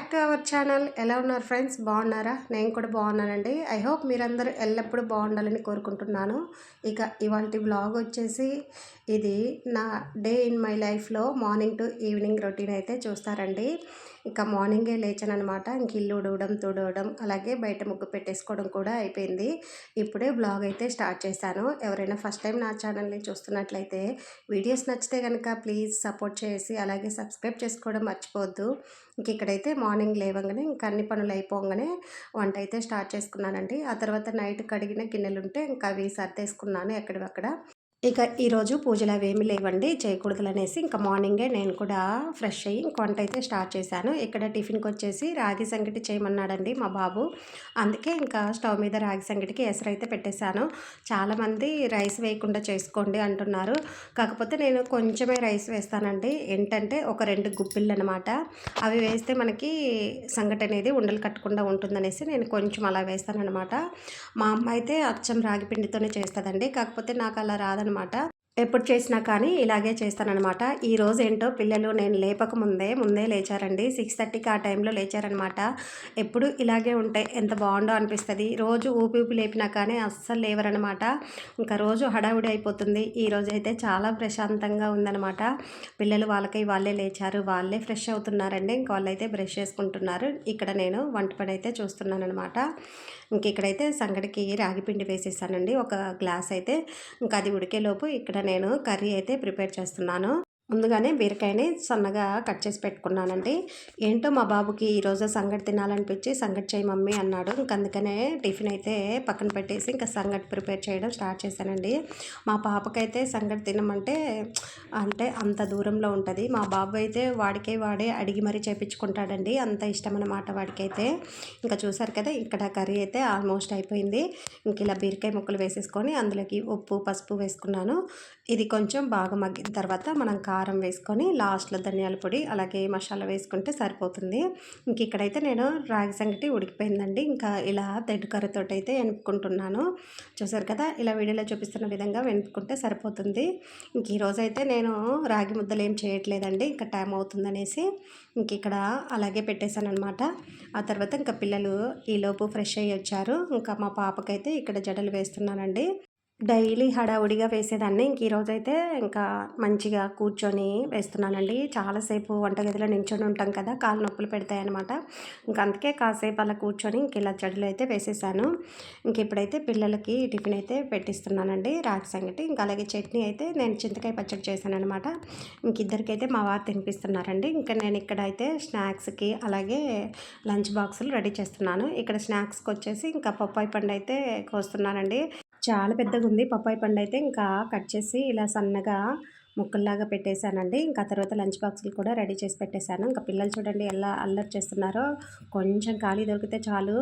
Back to our channel ఎలా ఉన్నారు friends బాగున్నారా? నేను కూడా బాగున్నానండి. ఐ హోప్ మీరందరూ ఎల్లప్పుడూ బాగుండాలని కోరుకుంటున్నాను. ఇక ఇవాళ బ్లాగ్ వచ్చేసి ఇది నా డే ఇన్ మై లైఫ్లో మార్నింగ్ టు ఈవినింగ్ రొటీన్ అయితే చూస్తారండి. ఇక మార్నింగే లేచాను అనమాట ఇంక ఇల్లు ఉడవడం తుడవడం అలాగే బయట ముగ్గు పెట్టేసుకోవడం కూడా అయిపోయింది. ఇప్పుడే బ్లాగ్ అయితే స్టార్ట్ చేశాను. ఎవరైనా ఫస్ట్ టైం నా ఛానల్ని చూస్తున్నట్లయితే వీడియోస్ నచ్చితే కనుక ప్లీజ్ సపోర్ట్ చేసి అలాగే సబ్స్క్రైబ్ చేసుకోవడం మర్చిపోవద్దు. ఇంక ఇక్కడైతే మార్నింగ్ లేవగానే ఇంక అన్ని పనులు అయిపోగానే వంట అయితే స్టార్ట్ చేసుకున్నానండి. ఆ తర్వాత నైట్ కడిగిన గిన్నెలు ఉంటే ఇంకా అవి సర్దేసుకున్నాను ఎక్కడివక్కడ. ఇక ఈరోజు పూజలు అవి ఏమి లేవండి చేయకూడదు అనేసి ఇంకా మార్నింగే నేను కూడా ఫ్రెష్ అయ్యి ఇంక వంట అయితే స్టార్ట్ చేశాను. ఇక్కడ టిఫిన్కి వచ్చేసి రాగి సంగటి చేయమన్నాడండి మా బాబు. అందుకే ఇంకా స్టవ్ మీద రాగి సంగటికి ఎసరు అయితే పెట్టేశాను. చాలామంది రైస్ వేయకుండా చేసుకోండి అంటున్నారు. కాకపోతే నేను కొంచెమే రైస్ వేస్తానండి. ఏంటంటే ఒక రెండు గుప్పిళ్ళు అనమాట అవి వేస్తే మనకి సంగటి అనేది ఉండలు కట్టకుండా ఉంటుందనేసి నేను కొంచెం అలా వేస్తానమాట మా అమ్మ అయితే అచ్చం రాగి పిండితోనే చేస్తుందండి. కాకపోతే నాకు అలా రాదనమాట అనమాట. ఎప్పుడు చేసినా కానీ ఇలాగే చేస్తానమాట ఈ రోజు ఏంటో పిల్లలు నేను లేపక ముందే ముందే లేచారండి. సిక్స్ థర్టీకి ఆ టైంలో లేచారనమాట. ఎప్పుడు ఇలాగే ఉంటే ఎంత బాగుండో అనిపిస్తుంది. రోజు ఊపి ఊపి లేపినా కానీ అస్సలు లేవరనమాట. ఇంకా రోజు హడావుడి అయిపోతుంది. ఈ రోజు అయితే చాలా ప్రశాంతంగా ఉందనమాట. పిల్లలు వాళ్ళకి వాళ్ళే లేచారు. వాళ్ళే ఫ్రెష్ అవుతున్నారండి. ఇంకా వాళ్ళైతే బ్రష్ చేసుకుంటున్నారు. ఇక్కడ నేను వంట పని అయితే చూస్తున్నాను అనమాట ఇంక ఇక్కడైతే సంగడికి రాగిపిండి వేసేసానండి. ఒక గ్లాస్ అయితే ఇంకా అది ఉడికేలోపు ఇక్కడ నేను కర్రీ అయితే ప్రిపేర్ చేస్తున్నాను. ముందుగానే బీరకాయని సన్నగా కట్ చేసి పెట్టుకున్నానండి. ఏంటో మా బాబుకి ఈరోజు సంగటి తినాలనిపించి సంగటి చేయి మమ్మీ అన్నాడు. ఇంక అందుకనే టిఫిన్ అయితే పక్కన పెట్టేసి ఇంకా సంగటి ప్రిపేర్ చేయడం స్టార్ట్ చేశానండి. మా పాపకైతే సంగటి తినమంటే అంటే అంత దూరంలో ఉంటుంది. మా బాబు అయితే వాడికే వాడే అడిగి మరీ చేపించుకుంటాడండి. అంత ఇష్టం అన్నమాట వాడికైతే. ఇంకా చూసారు కదా ఇక్కడ కర్రీ అయితే ఆల్మోస్ట్ అయిపోయింది. ఇంక ఇలా బీరకాయ ముక్కలు వేసేసుకొని అందులోకి ఉప్పు పసుపు వేసుకున్నాను. ఇది కొంచెం బాగా మగ్గిన తర్వాత మనం కారం వేసుకొని లాస్ట్లో ధనియాల పొడి అలాగే మసాలా వేసుకుంటే సరిపోతుంది. ఇంక ఇక్కడైతే నేను రాగి సంగటి ఉడికిపోయిందండి. ఇంకా ఇలా తెడ్డుకర్రతో అయితే వెనుకుంటున్నాను చూసారు కదా ఇలా వీడియోలో చూపిస్తున్న విధంగా వెనుక్కుంటే సరిపోతుంది. ఇంక ఈరోజైతే నేను రాగి ముద్దలు ఏం చేయట్లేదండి ఇంకా టైం అవుతుందనేసి ఇంక ఇక్కడ అలాగే పెట్టేశాను అనమాట ఆ తర్వాత ఇంకా పిల్లలు ఈలోపు ఫ్రెష్ అయ్యి వచ్చారు ఇంకా మా పాపకైతే ఇక్కడ జడలు వేస్తున్నానండి. డైలీ హడావుడిగా వేసేదాన్ని. ఇంక ఈరోజు అయితే ఇంకా మంచిగా కూర్చొని వేస్తున్నానండి. చాలాసేపు వంటగదిలో నించొని ఉంటాం కదా కాలు నొప్పులు పెడతాయి అనమాట ఇంకా అందుకే కాసేపు అలా కూర్చొని ఇంక ఇలా చెడులు అయితే వేసేసాను. ఇంక ఇప్పుడైతే పిల్లలకి టిఫిన్ అయితే పెట్టిస్తున్నానండి రాగి సంగటి. ఇంకా అలాగే చట్నీ అయితే నేను చింతకాయ పచ్చడి చేశాను అనమాట ఇంక ఇద్దరికైతే మా వారు తినిపిస్తున్నారండి. ఇంకా నేను ఇక్కడ అయితే స్నాక్స్కి అలాగే లంచ్ బాక్సులు రెడీ చేస్తున్నాను. ఇక్కడ స్నాక్స్కి వచ్చేసి ఇంకా పప్పాయి పండు అయితే కోస్తున్నానండి. చాలా పెద్దగా ఉంది. పప్పాయి పండు అయితే ఇంకా కట్ చేసి ఇలా సన్నగా ముక్కల్లాగా పెట్టేశానండి. ఇంకా తర్వాత లంచ్ బాక్సులు కూడా రెడీ చేసి పెట్టేశాను. ఇంకా పిల్లలు చూడండి ఎలా అల్లరి చేస్తున్నారో. కొంచెం ఖాళీ దొరికితే చాలు.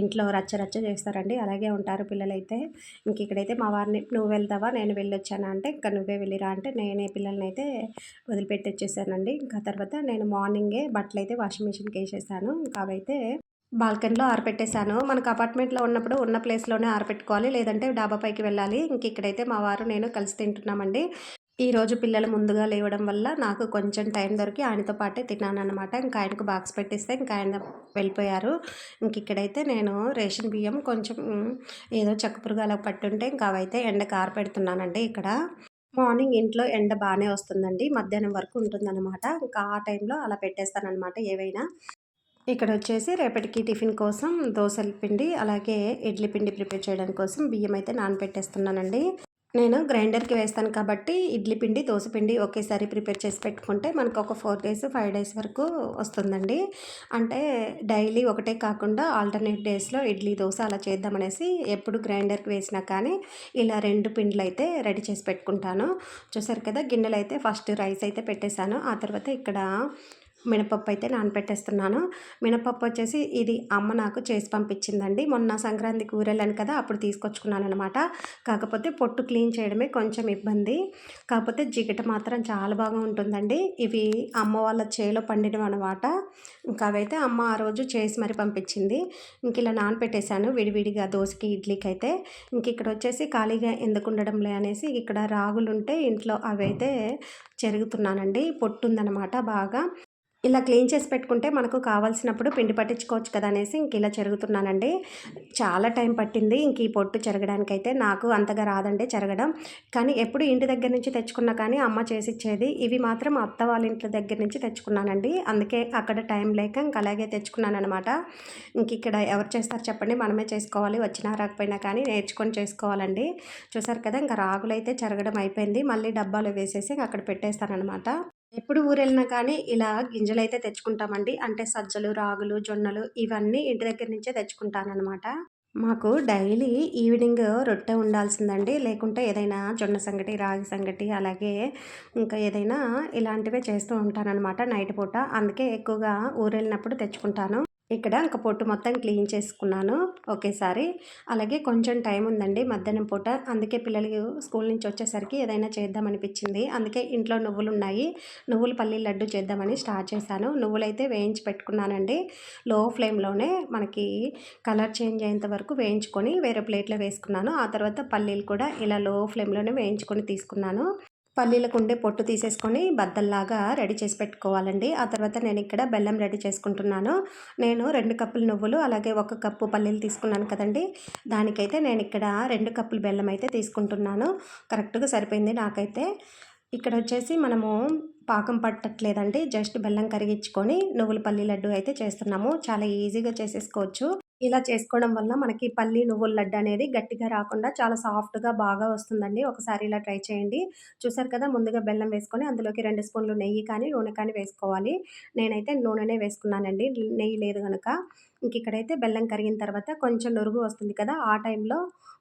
ఇంట్లో రచ్చ రచ్చ చేస్తారండి. అలాగే ఉంటారు పిల్లలైతే. ఇంక ఇక్కడైతే మా వారిని నువ్వు వెళ్తావా? నేను వెళ్ళొచ్చానా? అంటే ఇంకా నువ్వే వెళ్ళిరా. అంటే నేనే పిల్లల్ని అయితే వదిలిపెట్టి వచ్చేసానండి ఇంకా తర్వాత నేను మార్నింగే బట్టలు అయితే వాషింగ్ మిషన్కి వేసేసాను. ఇంకా అవైతే బాల్కనీలో ఆరపెట్టేశాను. మనకు అపార్ట్మెంట్లో ఉన్నప్పుడు ఉన్న ప్లేస్లోనే ఆరపెట్టుకోవాలి. లేదంటే డాబా పైకి వెళ్ళాలి. ఇంక ఇక్కడైతే మా వారు నేను కలిసి తింటున్నామండి. ఈరోజు పిల్లలు ముందుగా లేవడం వల్ల నాకు కొంచెం టైం దొరికి ఆయనతో పాటే తిన్నానమాట ఇంకా ఆయనకు బాక్స్ పెట్టిస్తే ఇంకా ఆయన వెళ్ళిపోయారు. ఇంక ఇక్కడైతే నేను రేషన్ బియ్యం కొంచెం ఏదో చక్కపురుగు అలా పట్టుంటే ఇంకా అవైతే ఎండకు ఆరపెడుతున్నానండి ఇక్కడ. మార్నింగ్ ఇంట్లో ఎండ బాగానే వస్తుందండి. మధ్యాహ్నం వరకు ఉంటుందన్నమాట. ఇంకా ఆ టైంలో అలా పెట్టేస్తానమాట ఏవైనా. ఇక్కడ వచ్చేసి రేపటికి టిఫిన్ కోసం దోశల పిండి అలాగే ఇడ్లీ పిండి ప్రిపేర్ చేయడం కోసం బియ్యం అయితే నానపెట్టేస్తున్నానండి. నేను గ్రైండర్కి వేస్తాను కాబట్టి ఇడ్లీ పిండి దోశ పిండి ఒకేసారి ప్రిపేర్ చేసి పెట్టుకుంటే మనకు ఒక ఫోర్ డేస్ ఫైవ్ డేస్ వరకు వస్తుందండి. అంటే డైలీ ఒకటే కాకుండా ఆల్టర్నేట్ డేస్లో ఇడ్లీ దోశ అలా చేద్దామనేసి ఎప్పుడు గ్రైండర్కి వేసినా కానీ ఇలా రెండు పిండిలు అయితే రెడీ చేసి పెట్టుకుంటాను. చూసారు కదా గిన్నెలు అయితే ఫస్ట్ రైస్ అయితే పెట్టేశాను. ఆ తర్వాత ఇక్కడ మినపప్పు అయితే నానపెట్టేస్తున్నాను. మినపప్పు వచ్చేసి ఇది అమ్మ నాకు చేసి పంపించిందండి. మొన్న సంక్రాంతికి ఊరెళ్ళాను కదా అప్పుడు తీసుకొచ్చుకున్నాను అనమాట కాకపోతే పొట్టు క్లీన్ చేయడమే కొంచెం ఇబ్బంది. కాకపోతే జిగట మాత్రం చాలా బాగా ఉంటుందండి. ఇవి అమ్మ వాళ్ళ చేలో పండినవి అనమాట ఇంకా అవైతే అమ్మ ఆ రోజు చేసి మరి పంపించింది. ఇంక ఇలా నానపెట్టేశాను విడివిడిగా దోశకి ఇడ్లీకి అయితే. ఇంక ఇక్కడ వచ్చేసి ఖాళీగా ఎందుకు ఉండడంలే అనేసి ఇక్కడ రాగులు ఉంటే ఇంట్లో అవైతే చెరుగుతున్నానండి. పొట్టు ఉందనమాట బాగా. ఇలా క్లీన్ చేసి పెట్టుకుంటే మనకు కావాల్సినప్పుడు పిండి పట్టించుకోవచ్చు కదా అనేసి ఇంక ఇలా చెరుగుతున్నానండి. చాలా టైం పట్టింది. ఇంక ఈ పొట్టు చెరగడానికైతే నాకు అంతగా రాదండి చెరగడం. కానీ ఎప్పుడు ఇంటి దగ్గర నుంచి తెచ్చుకున్నా కానీ అమ్మ చేసి ఇచ్చేది ఇవి మాత్రం అత్త వాళ్ళ ఇంటి దగ్గర నుంచి తెచ్చుకున్నానండి. అందుకే అక్కడ టైం లేక ఇంక అలాగే తెచ్చుకున్నాను అనమాట ఇంక ఇక్కడ ఎవరు చేస్తారు చెప్పండి. మనమే చేసుకోవాలి. వచ్చినా రాకపోయినా కానీ నేర్చుకొని చేసుకోవాలండి. చూసారు కదా ఇంకా రాగులు అయితే చెరగడం అయిపోయింది. మళ్ళీ డబ్బాలో వేసేసి అక్కడ పెట్టేస్తానమాట ఎప్పుడు ఊరెళ్ళినా కానీ ఇలా గింజలైతే తెచ్చుకుంటామండి. అంటే సజ్జలు, రాగులు, జొన్నలు ఇవన్నీ ఇంటి దగ్గర నుంచే తెచ్చుకుంటాననమాట. మాకు డైలీ ఈవినింగ్ రొట్టె ఉండాల్సిందండి. లేకుంటే ఏదైనా జొన్న సంగటి, రాగి సంగటి అలాగే ఇంకా ఏదైనా ఇలాంటివే చేస్తూ ఉంటాననమాట నైట్ పూట. అందుకే ఎక్కువగా ఊరెళ్ళినప్పుడు తెచ్చుకుంటాను. ఇక్కడ ఒక పొట్టు మొత్తం క్లీన్ చేసుకున్నాను. ఒకేసారి అలాగే కొంచెం టైం ఉందండి మధ్యాహ్నం పూట. అందుకే పిల్లలు స్కూల్ నుంచి వచ్చేసరికి ఏదైనా చేద్దామనిపించింది అందుకే ఇంట్లో నువ్వులు ఉన్నాయి. నువ్వులు పల్లి లడ్డు చేద్దామని స్టార్ట్ చేశాను. నువ్వులైతే వేయించి పెట్టుకున్నానండి. లో ఫ్లేమ్లోనే మనకి కలర్ చేంజ్ అయ్యేంత వరకు వేయించుకొని వేరే ప్లేట్లో వేసుకున్నాను. ఆ తర్వాత పల్లీలు కూడా ఇలా లో ఫ్లేమ్లోనే వేయించుకొని తీసుకున్నాను. పల్లీలకు ఉండే పొట్టు తీసేసుకొని బద్దల్లాగా రెడీ చేసి పెట్టుకోవాలండి. ఆ తర్వాత నేను ఇక్కడ బెల్లం రెడీ చేసుకుంటున్నాను. నేను రెండు కప్పులు నువ్వులు అలాగే ఒక కప్పు పల్లీలు తీసుకున్నాను కదండి. దానికైతే నేను ఇక్కడ రెండు కప్పులు బెల్లం అయితే తీసుకుంటున్నాను. కరెక్ట్గా సరిపోయింది నాకైతే. ఇక్కడ వచ్చేసి మనము పాకం పట్టట్లేదండి. జస్ట్ బెల్లం కరిగించుకొని నువ్వుల పల్లి లడ్డు అయితే చేస్తున్నాము. చాలా ఈజీగా చేసేసుకోవచ్చు. ఇలా చేసుకోవడం వల్ల మనకి పల్లి నువ్వుల లడ్డు అనేది గట్టిగా రాకుండా చాలా సాఫ్ట్గా బాగా వస్తుందండి. ఒకసారి ఇలా ట్రై చేయండి. చూసారు కదా ముందుగా బెల్లం వేసుకొని అందులోకి రెండు స్పూన్లు నెయ్యి కానీ నూనె కానీ వేసుకోవాలి. నేనైతే నూనెనే వేసుకున్నానండి. నెయ్యి లేదు కనుక ఇంక ఇక్కడైతే బెల్లం కరిగిన తర్వాత కొంచెం నురుగు వస్తుంది కదా ఆ టైంలో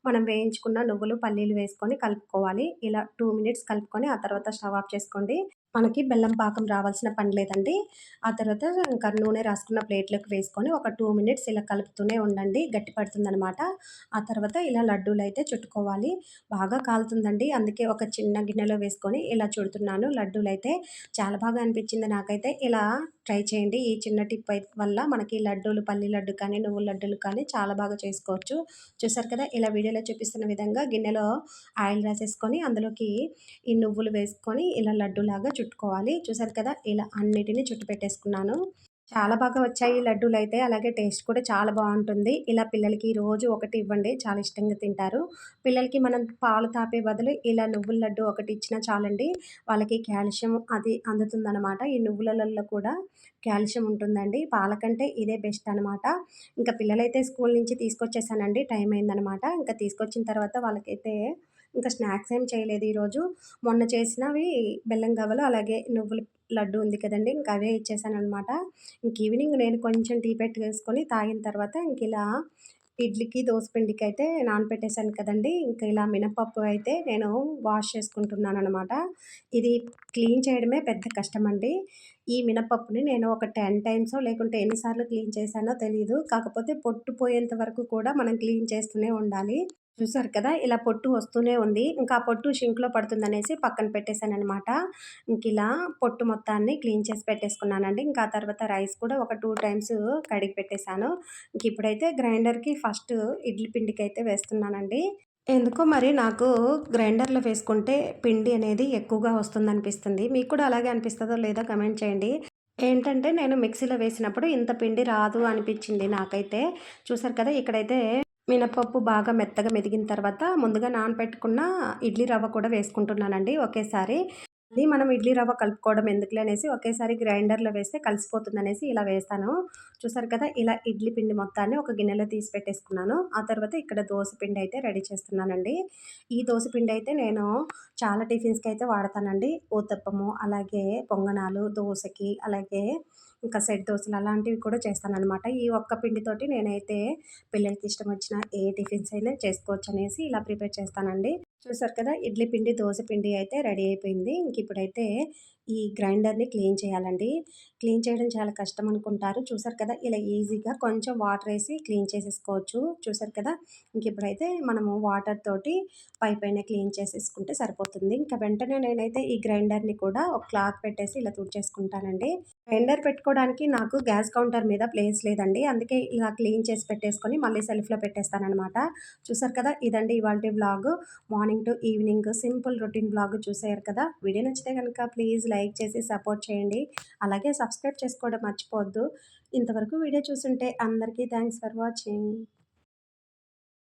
మనం వేయించుకున్న నువ్వులు పల్లీలు వేసుకొని కలుపుకోవాలి. ఇలా టూ మినిట్స్ కలుపుకొని ఆ తర్వాత స్టవ్ ఆఫ్ చేసుకోండి. మనకి బెల్లం పాకం రావాల్సిన పని లేదండి. ఆ తర్వాత ఇంకా నూనె రాసుకున్న ప్లేట్లోకి వేసుకొని ఒక టూ మినిట్స్ ఇలా కలుపుతూనే ఉండండి. గట్టి పడుతుందనమాట ఆ తర్వాత ఇలా లడ్డూలు అయితే చుట్టుకోవాలి. బాగా కాలుతుందండి. అందుకే ఒక చిన్న గిన్నెలో వేసుకొని ఇలా చుడుతున్నాను. లడ్డూలు అయితే చాలా బాగా అనిపించింది నాకైతే. ఇలా ట్రై చేయండి. ఈ చిన్న టిప్ వల్ల మనకి లడ్డూలు పల్లి లడ్డు కానీ నువ్వు లడ్డూలు కానీ చాలా బాగా చేసుకోవచ్చు. చూసారు కదా ఇలా వీడియోలో చూపిస్తున్న విధంగా గిన్నెలో ఆయిల్ రాసేసుకొని అందులోకి ఈ నువ్వులు వేసుకొని ఇలా లడ్డూలాగా చుట్టుకోవాలి. చూసారు కదా ఇలా అన్నిటినీ చుట్టు పెట్టేసుకున్నాను చాలా బాగా వచ్చాయి లడ్డూలు అయితే అలాగే టేస్ట్ కూడా చాలా బాగుంటుంది. ఇలా పిల్లలకి రోజు ఒకటి ఇవ్వండి. చాలా ఇష్టంగా తింటారు. పిల్లలకి మనం పాలు తాపే బదులు ఇలా నువ్వుల లడ్డు ఒకటి ఇచ్చినా చాలండి. వాళ్ళకి కాల్షియం అది అందుతుందన్నమాట. ఈ నువ్వులలో కూడా కాల్షియం ఉంటుందండి. పాలకంటే ఇదే బెస్ట్ అనమాట ఇంకా పిల్లలైతే స్కూల్ నుంచి తీసుకొచ్చేసానండి. టైం అయిందనమాట ఇంకా తీసుకొచ్చిన తర్వాత వాళ్ళకైతే ఇంకా స్నాక్స్ ఏం చేయలేదు ఈరోజు. మొన్న చేసినవి బెల్లం గవ్వలు అలాగే నువ్వులు లడ్డు ఉంది కదండి ఇంక అవే ఇచ్చేసాను అనమాట ఇంక ఈవినింగ్ నేను కొంచెం టీ పెట్టి వేసుకొని తాగిన తర్వాత ఇంక ఇలా ఇడ్లీకి పిండికి అయితే నానపెట్టేశాను కదండి. ఇంకా ఇలా మినపప్పు అయితే నేను వాష్ చేసుకుంటున్నాను అనమాట ఇది క్లీన్ చేయడమే పెద్ద కష్టం అండి ఈ మినపప్పుని నేను ఒక టెన్ టైమ్స్ లేకుంటే ఎన్నిసార్లు క్లీన్ చేశానో తెలియదు కాకపోతే పొట్టు పోయేంత వరకు కూడా మనం క్లీన్ చేస్తూనే ఉండాలి. చూసారు కదా? ఇలా పొట్టు వస్తూనే ఉంది. ఇంకా పొట్టు షింక్లో పడుతుందనేసి పక్కన పెట్టేశానమాట ఇంక ఇలా పొట్టు మొత్తాన్ని క్లీన్ చేసి పెట్టేసుకున్నానండి. ఇంకా తర్వాత రైస్ కూడా ఒక టూ టైమ్స్ కడిగి పెట్టేశాను. ఇంక ఇప్పుడైతే గ్రైండర్కి ఫస్ట్ ఇడ్లీ పిండికి అయితే వేస్తున్నానండి. ఎందుకో మరి నాకు గ్రైండర్లో వేసుకుంటే పిండి అనేది ఎక్కువగా వస్తుంది అనిపిస్తుంది మీకు కూడా అలాగే అనిపిస్తుందో లేదో కమెంట్ చేయండి. ఏంటంటే నేను మిక్సీలో వేసినప్పుడు ఇంత పిండి రాదు అనిపించింది నాకైతే. చూసారు కదా? ఇక్కడైతే మినపప్పు బాగా మెత్తగా మెదిగిన తర్వాత ముందుగా నానబెట్టుకున్న ఇడ్లీ రవ్వ కూడా వేసుకుంటున్నానండి ఒకేసారి. మళ్ళీ మనం ఇడ్లీ రవ్వ కలుపుకోవడం ఎందుకులే అనేసి ఒకేసారి గ్రైండర్లో వేస్తే కలిసిపోతుంది అనేసి ఇలా వేస్తాను. చూసారు కదా ఇలా ఇడ్లీ పిండి మొత్తాన్ని ఒక గిన్నెలో తీసి పెట్టేసుకున్నాను. ఆ తర్వాత ఇక్కడ దోశ పిండి అయితే రెడీ చేస్తున్నానండి. ఈ దోశ పిండి అయితే నేను చాలా టిఫిన్స్కి అయితే వాడతానండి. ఊతప్పము అలాగే పొంగనాలు దోశకి అలాగే ఇంకా సెట్ దోశలు అలాంటివి కూడా చేస్తానన్నమాట. ఈ ఒక్క పిండితోటి నేనైతే పిల్లలకి ఇష్టం వచ్చిన ఏ టిఫిన్స్ అయినా చేసుకోవచ్చు అనేసి ఇలా ప్రిపేర్ చేస్తానండి. చూసారు కదా ఇడ్లీ పిండి దోశ పిండి అయితే రెడీ అయిపోయింది. ఇంక ఇప్పుడైతే ఈ గ్రైండర్ని క్లీన్ చేయాలండి. క్లీన్ చేయడం చాలా కష్టం అనుకుంటారు. చూసారు కదా ఇలా ఈజీగా కొంచెం వాటర్ వేసి క్లీన్ చేసేసుకోవచ్చు. చూసారు కదా ఇంక ఇప్పుడైతే మనము వాటర్ తోటి పై పైన క్లీన్ చేసేసుకుంటే సరిపోతుంది. ఇంకా వెంటనే నేనైతే ఈ గ్రైండర్ని కూడా ఒక క్లాత్ పెట్టేసి ఇలా తుడిచేసుకుంటానండి. గ్రైండర్ పెట్టుకోవడానికి నాకు గ్యాస్ కౌంటర్ మీద ప్లేస్ లేదండి. అందుకే ఇలా క్లీన్ చేసి పెట్టేసుకొని మళ్ళీ సెల్ఫ్లో పెట్టేస్తానమాట చూసారు కదా ఇదండి ఇవాళ blog morning to evening simple routine blog చూసారు కదా. వీడియో నచ్చితే కనుక ప్లీజ్ లైక్ చేసి సపోర్ట్ చేయండి. అలాగే సబ్స్క్రైబ్ చేసుకోవడం మర్చిపోవద్దు. ఇంతవరకు వీడియో చూసుంటే అందరికీ థ్యాంక్స్ ఫర్ వాచింగ్.